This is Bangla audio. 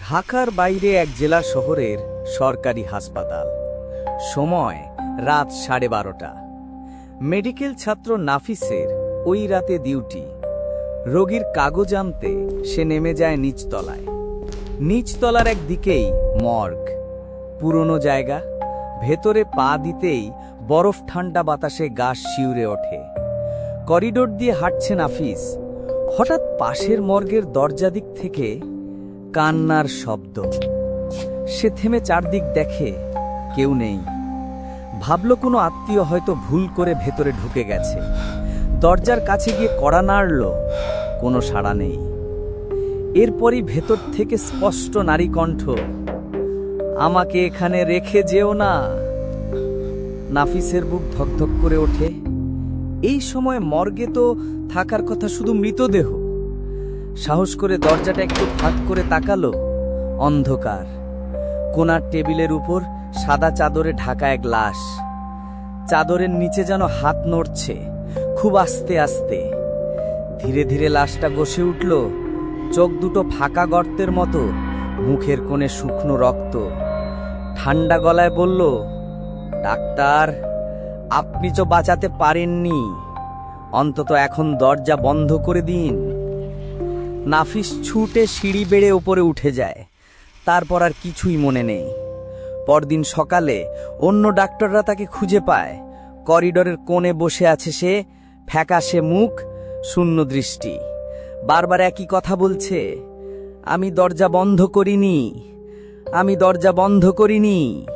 ঢাকার বাইরে এক জেলা শহরের সরকারি হাসপাতাল। সময় রাত সাড়ে বারোটা। মেডিকেল ছাত্র নাফিসের ওই রাতে ডিউটি। রোগীর কাগজ আনতে সে নেমে যায় নিচতলায়। নিচতলার এক দিকেই মর্গ। পুরনো জায়গা। ভেতরে পা দিতেই বরফ ঠান্ডা বাতাসে গা শিউরে ওঠে। করিডোর দিয়ে হাঁটছে নাফিস। হঠাৎ পাশের মর্গের দরজা দিক থেকে কান্নার শব্দ। সে থেমে চারদিক দেখে কেউ নেই। ভাবল কোনো আত্মীয় হয়তো ভুল করে ভেতরে ঢুকে গেছে। দরজার কাছে গিয়ে কড়া নাড়ল, কোনো সাড়া নেই। এরপরই ভেতর থেকে স্পষ্ট নারী কণ্ঠ আমাকে এখানে রেখে যেও না। নাফিসের বুক ধকধক করে ওঠে। এই সময় মর্গে তো থাকার কথা শুধু মৃতদেহ। সাহস করে দরজাটা একটু ফাঁক করে তাকালো। অন্ধকার। কোনার টেবিলের উপর সাদা চাদরে ঢাকা এক লাশ। চাদরের নিচে যেন হাত নড়ছে, খুব আস্তে আস্তে। ধীরে ধীরে লাশটা গসে উঠল, চোখ দুটো ফাঁকা গর্তের মতো, মুখের কোণে শুকনো রক্ত। ঠান্ডা গলায় বলল, ডাক্তার, আপনি তো বাঁচাতে পারেননি। অন্তত এখন দরজা বন্ধ করে দিন। নাফিস ছুটে সিঁড়ি বেড়ে ওপরে উঠে যায়। তারপর আর কিছুই মনে নেই। পরদিন সকালে অন্য ডাক্তাররা তাকে খুঁজে পায়। করিডোরের কোণে বসে আছে সে, ফ্যাকাশে মুখ, শূন্য দৃষ্টি। বারবার একই কথা বলছে, আমি দরজা বন্ধ করিনি, আমি দরজা বন্ধ করিনি।